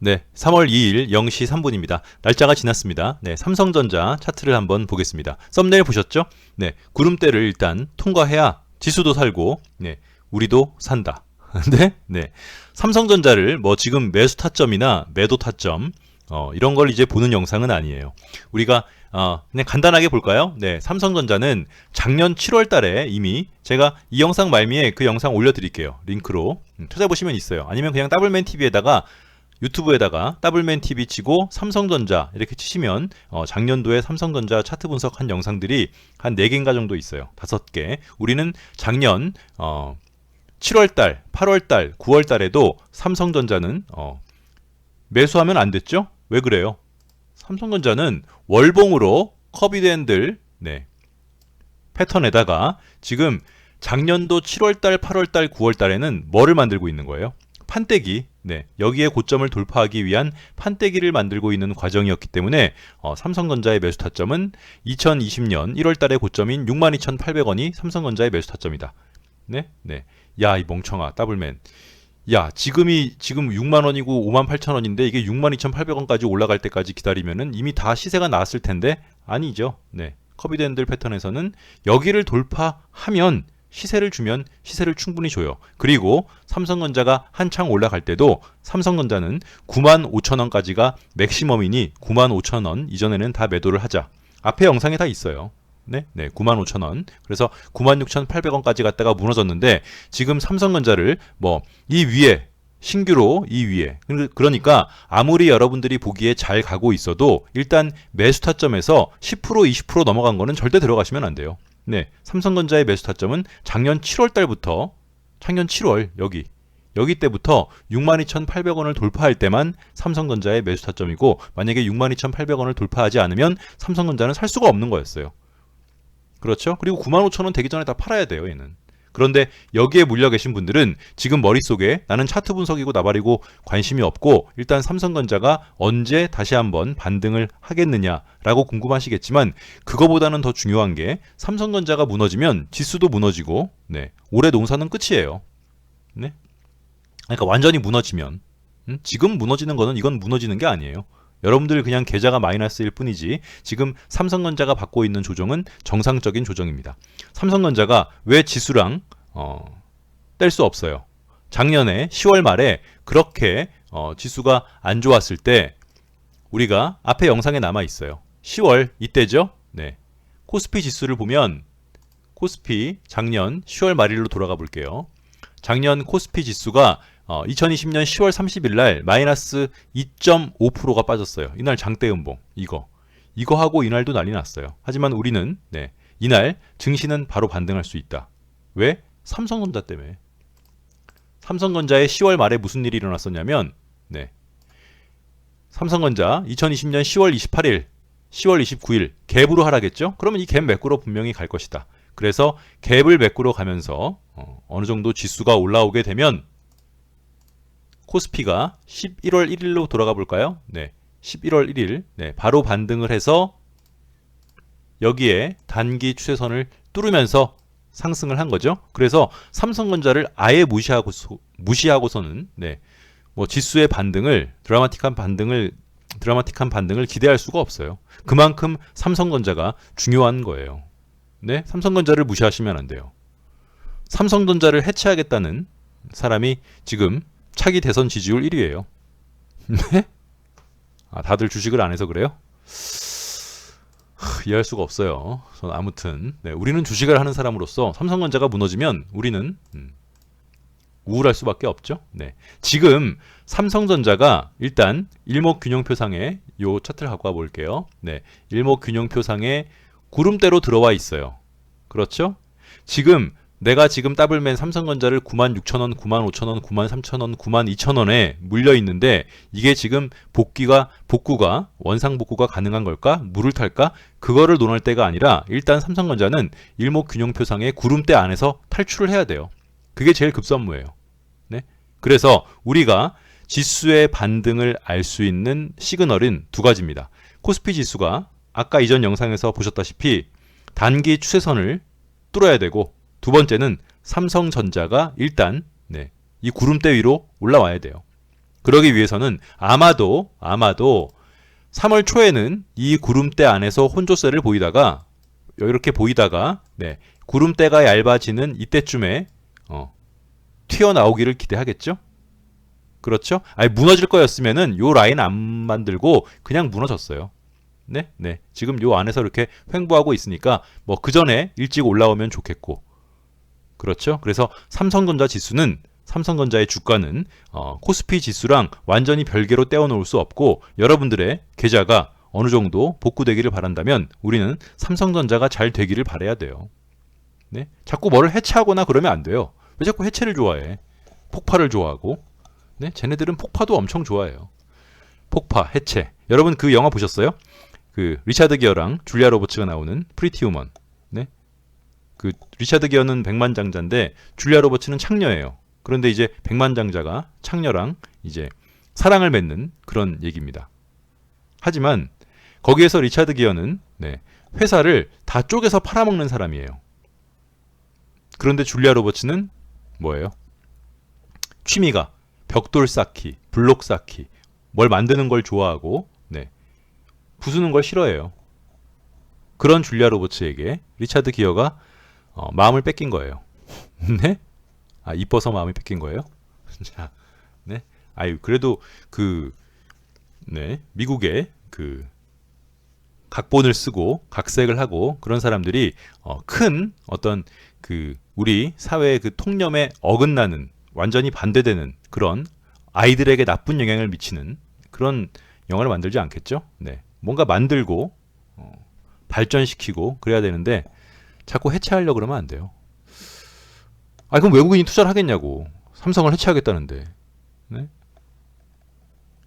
네, 3월 2일 0시 3분입니다. 날짜가 지났습니다. 네, 삼성전자 차트를 한번 보겠습니다. 썸네일 보셨죠? 네, 구름대를 일단 통과해야 지수도 살고, 네, 우리도 산다. 네, 네. 삼성전자를 뭐 지금 매수 타점이나 매도 타점, 어, 이런 걸 이제 보는 영상은 아니에요. 우리가 어, 그냥 간단하게 볼까요? 네, 삼성전자는 작년 7월 달에 이미 제가 이 영상 말미에 그 영상 올려드릴게요. 링크로. 음, 찾아보시면 있어요. 아니면 그냥 더블맨 TV에다가 유튜브에다가 더블맨 TV 치고 삼성전자 이렇게 치시면 어, 작년도에 삼성전자 차트 분석한 영상들이 한 4개인가 정도 있어요. 5개. 우리는 작년 어, 7월달, 8월달, 9월달에도 삼성전자는 어, 매수하면 안 됐죠? 왜 그래요? 삼성전자는 월봉으로 커비드핸들 네, 패턴에다가 지금 작년도 7월달, 8월달, 9월달에는 뭐를 만들고 있는 거예요? 판때기, 네, 여기에 고점을 돌파하기 위한 판때기를 만들고 있는 과정이었기 때문에 어, 삼성전자의 매수 타점은 2020년 1월 달의 고점인 62,800원이 삼성전자의 매수 타점이다. 네, 네. 야, 이 멍청아, 더블맨. 야, 지금이 지금 6만 원이고 5만 8천 원인데 이게 6만 2,800원까지 올라갈 때까지 기다리면은 이미 다 시세가 나왔을 텐데 아니죠. 네. 커비드핸들 패턴에서는 여기를 돌파하면 시세를 주면 시세를 충분히 줘요. 그리고 삼성전자가 한창 올라갈 때도 삼성전자는 9만 5천 원까지가 맥시멈이니 9만 5천 원 이전에는 다 매도를 하자. 앞에 영상에 다 있어요. 네, 네, 9만 5천 원. 그래서 9만 6,800원까지 갔다가 무너졌는데 지금 삼성전자를 뭐 이 위에 신규로 이 위에 그러니까 아무리 여러분들이 보기에 잘 가고 있어도 일단 매수 타점에서 10% 20% 넘어간 거는 절대 들어가시면 안 돼요. 네, 삼성전자의 매수 타점은 작년 7월 달부터 작년 7월 여기 여기 때부터 62,800원을 돌파할 때만 삼성전자의 매수 타점이고 만약에 62,800원을 돌파하지 않으면 삼성전자는 살 수가 없는 거였어요. 그렇죠? 그리고 95,000원 되기 전에 다 팔아야 돼요, 얘는. 그런데 여기에 물려 계신 분들은 지금 머릿속에 나는 차트 분석이고 나발이고 관심이 없고 일단 삼성전자가 언제 다시 한번 반등을 하겠느냐라고 궁금하시겠지만 그거보다는 더 중요한 게 삼성전자가 무너지면 지수도 무너지고 네. 올해 농사는 끝이에요. 네. 그러니까 완전히 무너지면 음? 지금 무너지는 거는 이건 무너지는 게 아니에요. 여러분들 그냥 계좌가 마이너스일 뿐이지 지금 삼성전자가 받고 있는 조정은 정상적인 조정입니다. 삼성전자가 왜 지수랑 어, 뗄 수 없어요. 작년에 10월 말에 그렇게 어, 지수가 안 좋았을 때 우리가 앞에 영상에 남아 있어요. 10월 이때죠? 네. 코스피 지수를 보면 코스피 작년 10월 말일로 돌아가 볼게요. 작년 코스피 지수가 어, 2020년 10월 30일 날 마이너스 2.5%가 빠졌어요. 이날 장대 음봉 이거 이거 하고 이날도 난리 났어요. 하지만 우리는 네, 이날 증시는 바로 반등할 수 있다. 왜? 삼성전자 때문에. 삼성전자의 10월 말에 무슨 일이 일어났었냐면 네. 삼성전자 2020년 10월 28일, 10월 29일 갭으로 하락했죠? 그러면 이 갭 매꾸로 분명히 갈 것이다. 그래서 갭을 매꾸로 가면서 어, 어느 정도 지수가 올라오게 되면 코스피가 11월 1일로 돌아가 볼까요? 네. 11월 1일. 네. 바로 반등을 해서 여기에 단기 추세선을 뚫으면서 상승을 한 거죠. 그래서 삼성전자를 아예 무시하고 무시하고서는 네. 뭐 지수의 반등을 드라마틱한 반등을 드라마틱한 반등을 기대할 수가 없어요. 그만큼 삼성전자가 중요한 거예요. 네? 삼성전자를 무시하시면 안 돼요. 삼성전자를 해체하겠다는 사람이 지금 차기 대선 지지율 1위예요. 네? 아, 다들 주식을 안 해서 그래요? 하, 이해할 수가 없어요. 아무튼 네, 우리는 주식을 하는 사람으로서 삼성전자가 무너지면 우리는 음, 우울할 수밖에 없죠. 네. 지금 삼성전자가 일단 일목균형표상에 요 차트를 갖고 와볼게요. 네. 일목균형표상에 구름대로 들어와 있어요. 그렇죠? 지금 내가 지금 더블맨 삼성전자를 96,000원, 95,000원, 93,000원, 92,000원에 물려 있는데 이게 지금 복귀가 복구가 원상 복구가 가능한 걸까? 물을 탈까? 그거를 논할 때가 아니라 일단 삼성전자는 일목균형표상의 구름대 안에서 탈출을 해야 돼요. 그게 제일 급선무예요. 네? 그래서 우리가 지수의 반등을 알 수 있는 시그널은 두 가지입니다. 코스피 지수가 아까 이전 영상에서 보셨다시피 단기 추세선을 뚫어야 되고 두 번째는 삼성전자가 일단 네, 이 구름대 위로 올라와야 돼요. 그러기 위해서는 아마도 아마도 3월 초에는 이 구름대 안에서 혼조세를 보이다가 이렇게 보이다가 네, 구름대가 얇아지는 이때쯤에 어, 튀어나오기를 기대하겠죠? 그렇죠? 아니 무너질 거였으면은 요 라인 안 만들고 그냥 무너졌어요. 네, 네. 지금 요 안에서 이렇게 횡보하고 있으니까 뭐 그 전에 일찍 올라오면 좋겠고, 그렇죠? 그래서 삼성전자 지수는 삼성전자의 주가는 어, 코스피 지수랑 완전히 별개로 떼어놓을 수 없고 여러분들의 계좌가 어느 정도 복구되기를 바란다면 우리는 삼성전자가 잘 되기를 바라야 돼요. 네? 자꾸 뭐를 해체하거나 그러면 안 돼요. 왜 자꾸 해체를 좋아해? 폭파를 좋아하고. 네? 쟤네들은 폭파도 엄청 좋아해요. 폭파, 해체. 여러분 그 영화 보셨어요? 그 리차드 기어랑 줄리아 로버츠가 나오는 프리티 우먼. 네? 그 리차드 기어는 백만장자인데 줄리아 로버츠는 창녀예요. 그런데 이제 백만장자가 창녀랑 이제 사랑을 맺는 그런 얘기입니다. 하지만 거기에서 리차드 기어는 네, 회사를 다 쪼개서 팔아먹는 사람이에요. 그런데 줄리아 로버츠는 뭐예요? 취미가 벽돌 쌓기, 블록 쌓기, 뭘 만드는 걸 좋아하고 네, 부수는 걸 싫어해요. 그런 줄리아 로버츠에게 리차드 기어가 어, 마음을 뺏긴 거예요. 네? 아 이뻐서 마음이 뺏긴 거예요? 자, 네. 아유 그래도 그 네, 미국의 그 각본을 쓰고 각색을 하고 그런 사람들이 어, 큰 어떤 그 우리 사회의 그 통념에 어긋나는 완전히 반대되는 그런 아이들에게 나쁜 영향을 미치는 그런 영화를 만들지 않겠죠? 네. 뭔가 만들고 어, 발전시키고 그래야 되는데 자꾸 해체하려 그러면 안 돼요. 아 그럼 외국인이 투자를 하겠냐고. 삼성을 해체하겠다는데. 네?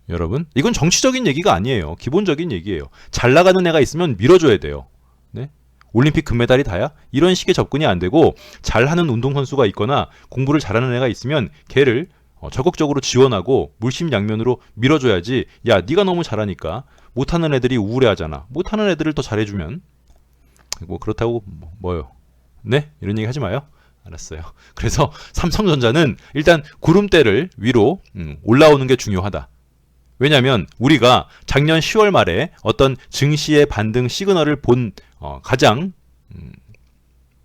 여러분, 이건 정치적인 얘기가 아니에요. 기본적인 얘기예요. 잘 나가는 애가 있으면 밀어줘야 돼요. 네? 올림픽 금메달이 다야? 이런 식의 접근이 안 되고 잘하는 운동선수가 있거나 공부를 잘하는 애가 있으면 걔를 어, 적극적으로 지원하고 물심양면으로 밀어줘야지. 야, 네가 너무 잘하니까 못하는 애들이 우울해하잖아. 못하는 애들을 더 잘해주면 뭐 그렇다고 뭐, 뭐요? 네? 이런 얘기 하지 마요. 알았어요. 그래서 삼성전자는 일단 구름대를 위로 음, 올라오는 게 중요하다. 왜냐하면 우리가 작년 10월 말에 어떤 증시의 반등 시그널을 본 어, 가장 음,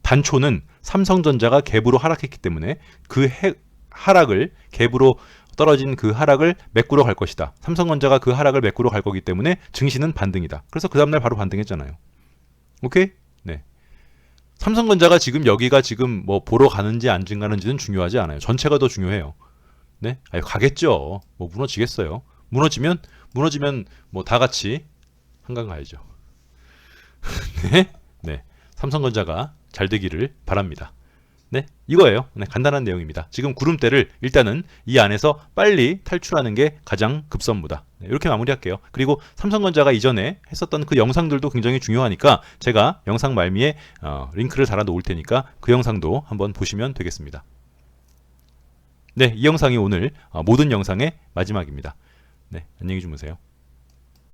단초는 삼성전자가 갭으로 하락했기 때문에 그 해, 하락을 갭으로 떨어진 그 하락을 메꾸러 갈 것이다. 삼성전자가 그 하락을 메꾸러 갈 거기 때문에 증시는 반등이다. 그래서 그 다음날 바로 반등했잖아요. 오케이? 네. 삼성전자가 지금 여기가 지금 뭐 보러 가는지 안 가는지는 중요하지 않아요. 전체가 더 중요해요. 네? 아니, 가겠죠. 뭐 무너지겠어요. 무너지면 무너지면 뭐 다 같이 한강 가야죠. 네, 네. 삼성전자가 잘 되기를 바랍니다. 네, 이거예요. 네, 간단한 내용입니다. 지금 구름대를 일단은 이 안에서 빨리 탈출하는 게 가장 급선무다. 네, 이렇게 마무리할게요. 그리고 삼성전자가 이전에 했었던 그 영상들도 굉장히 중요하니까 제가 영상 말미에 어, 링크를 달아 놓을 테니까 그 영상도 한번 보시면 되겠습니다. 네, 이 영상이 오늘 어, 모든 영상의 마지막입니다. 네, 안녕히 주무세요.